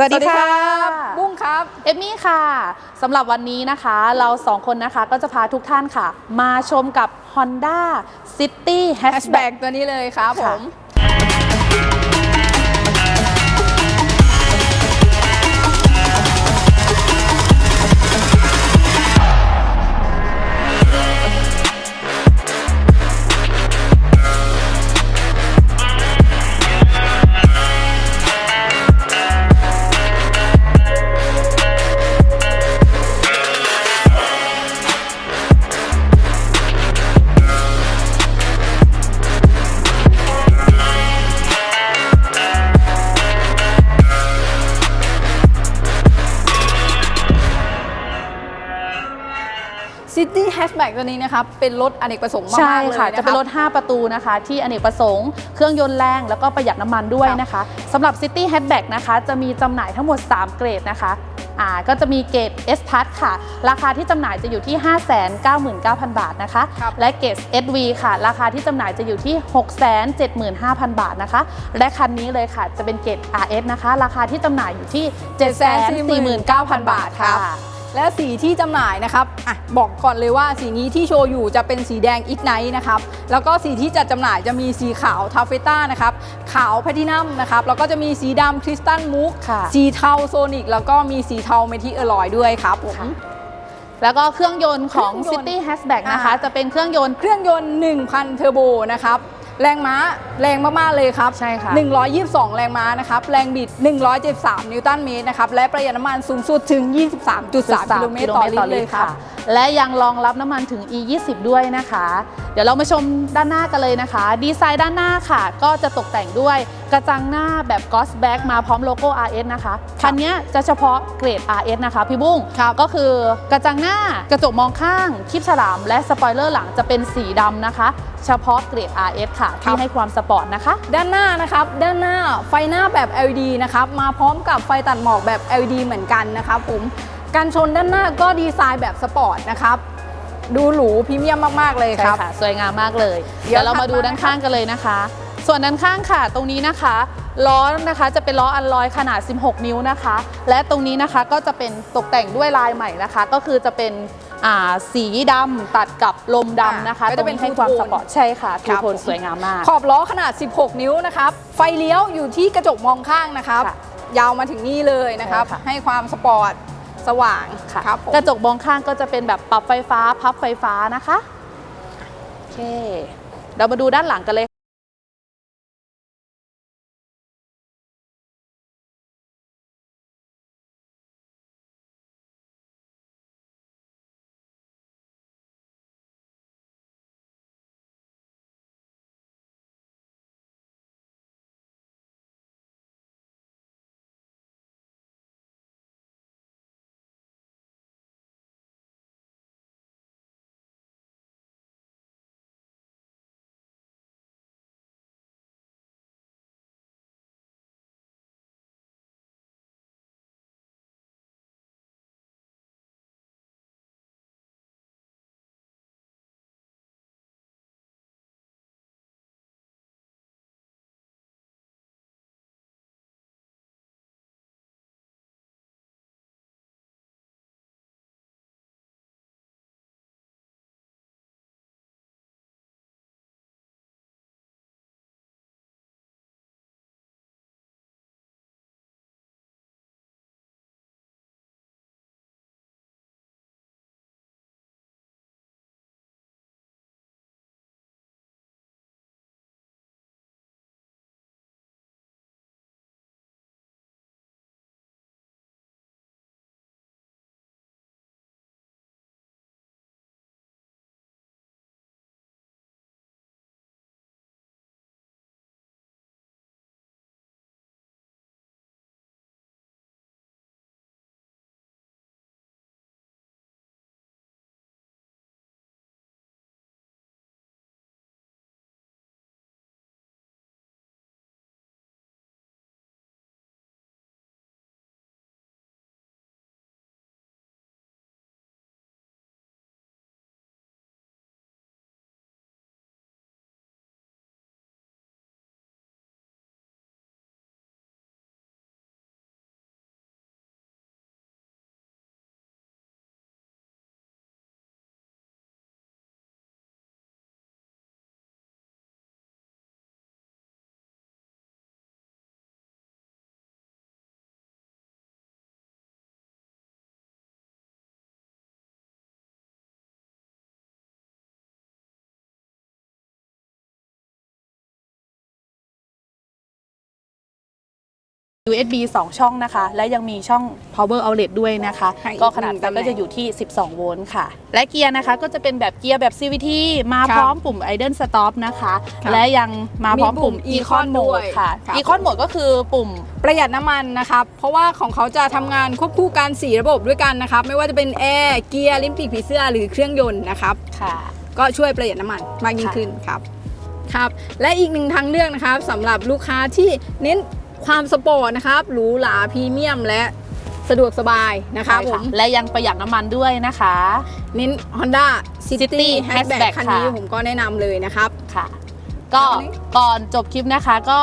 สวัสดีค่ะบุ้งครับ เอมมี่ค่ะสำหรับวันนี้นะคะเราสองคนนะคะก็จะพาทุกท่านค่ะ มาชมกับ Honda City แฮช Hatchback แบ็กตัวนี้เลยครับผค่ะม ซิตี้แฮชแบ็กตัวนี้นะครับเป็นรถอเนกประสงค์มากใช่ๆเลยค่ะนะจะเป็นรถ 5 ประตูนะคะ ที่อเนกประสงค์ เครื่องยนต์แรงแล้วก็ประหยัดน้ำมันด้วยนะคะสำหรับ City Hatchback นะคะ จะมีจำหน่ายทั้งหมด 3 เกรดนะคะอ่าก็จะมีเกรด S p a s ค่ะ ราคาที่จำหน่ายจะอยู่ที่ 599,000 บาทนะคะ ครับและเกรด SV ค่ะ ราคาที่จำหน่ายจะอยู่ที่ 675,000 บาทนะคะ และคันนี้เลยค่ะ จะเป็นเกรด RS นะคะ ราคาที่จำหน่ายอยู่ที่ 749,000 บาทค่ะ และสีที่จำหน่ายนะครับอะบอกก่อนเลยว่าสีนี้ที่โชว์อยู่จะเป็นสีแดงอิกไนท์นะครับแล้วก็สีที่จัดจำหน่ายจะมีสีขาวทาเฟต้านะครับขาวแพทินัมนะครับแล้วก็จะมีสีดำคริสตัลมูฟค่ะสีเทาโซนิกแล้วก็มีสีเทาเมทิเออร์ลอยด้วยครับผมค่ะแล้วก็เครื่องยนต์ของเครื่องยนต์ City Hatchback นะคะอ่าจะเป็นเครื่องยนต์เครื่องยนต์ 1,000 เทอร์โบนะครับ แรงม้าแรงมาก ๆ เลยครับ ใช่ค่ะ 122 แรงม้านะครับ แรงบิด 173 นิวตันเมตรนะครับ และประหยัดน้ำมันสูงสุดถึง 23.3 กิโลเมตรต่อลิตรเลยครับและยังรองรับน้ำมันถึง E 2 0ด้วยนะคะ เดี๋ยวเรามาชมด้านหน้ากันเลยนะคะ ดีไซน์ด้านหน้าค่ะ ก็จะตกแต่งด้วยกระจังหน้าแบบ Ghost Back มาพร้อมโลโก้ RS นะคะคันนี้จะเฉพาะเกรด RS นะคะ พี่บุ้งครับก็คือกระจังหน้ากระจกมองข้างคลิปฉลาม และสปอยเลอร์หลังจะเป็นสีดำนะคะ เฉพาะเกรด RS ค่ะครัที่บให้ความสปอร์ตนะคะ ด้านหน้านะครับ ด้านหน้าไฟหน้าแบบ LED นะครับ มาพร้อมกับไฟตัดหมอกแบบ LED เหมือนกันนะครับผมการชนด้านหน้าก็ดีไซน์แบบสปอร์ตนะครับ ดูหรูพรีเมียมมาก ๆ เลยใช่ครับค่ะสวยงามมากเลย เดี๋เดี๋ยยววเรามาดูถัดมาด้านข้างกันเลยนะคะ ส่วนด้านข้างค่ะ ตรงนี้นะคะ ล้อนะคะจะเป็นล้ออัลลอยขนาด 16 นิ้วนะคะ และตรงนี้นะคะก็จะเป็นตกแต่งด้วยลายใหม่นะคะ ก็คือจะเป็นอ่า สีดำตัดกับลมดำนะคะอ่าก็จะเป็นตรงให้ความทูโทสนปอร์ตใช่ค่ะทูครับโทนสวยงามมาก ขอบล้อขนาด 16 นิ้วนะครับ ไฟเลี้ยวอยู่ที่กระจกมองข้างนะครับค่ะยาวมาถึงนี่เลยนะครับใช่ค่ะให้ความสปอร์ตสว่างค่ะครับผมกระจกมองข้างก็จะเป็นแบบปรับไฟฟ้าพับไฟฟ้านะคะโอเคเรามาดูด้านหลังกันเลย USB 2 ช่องนะคะ และยังมีช่อง power outlet ด้วยนะคะให้อีกก็ขนาดหนึ่งไฟตำแหน่ก็งจะอยู่ที่ 12 โวลต์ค่ะ และเกียร์นะคะก็จะเป็นแบบเกียร์แบบ CVT มาครับพร้อมปุ่ม idle stop นะคะครับและยังมาพร้อมมีปุ่ปุ่มม Econ econ ด้ว mode ยค่ะ ครับ econ mode ก็คือปุ่ม ประหยัดน้ำมันนะครับ เพราะว่าของเขาจะทำงานควบคู่กัน4ระบบด้วยกันนะครับ ไม่ว่าจะเป็นแอร์เกียร์ลิ้นปีกผีเสื้อหรือเครื่องยนต์นะครับ ค่ะ ก็ช่วยประหยัดน้ำมันมากยิ่งค่ะ ขึ้นครับครับ และอีกหนึ่งทางเลือกนะครับสำหรับลูกค้าที่เน้น ความสปอร์ตนะครับหรูหราพรีเมียมและสะดวกสบายนะครับใช่ผมและยังประหยัดน้ำมันด้วยนะคะ เน้น Honda City City Hatchback Hatchback คันนี้ค่ะ ผมก็แนะนำเลยนะครับ ค่ะ ก็แล้ววันนี้ ก่อนจบคลิปนะคะก็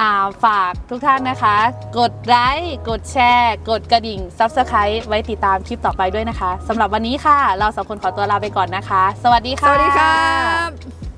อ่าฝากทุกท่านนะคะ กดไลค์กดแชร์ กดกระดิ่ง Subscribe ไว้ติดตามคลิปต่อไปด้วยนะคะสำหรับวันนี้ค่ะ เราสองคนขอตัวลาไปก่อนนะคะ สวัสดีสค่ะ วัสดีครับ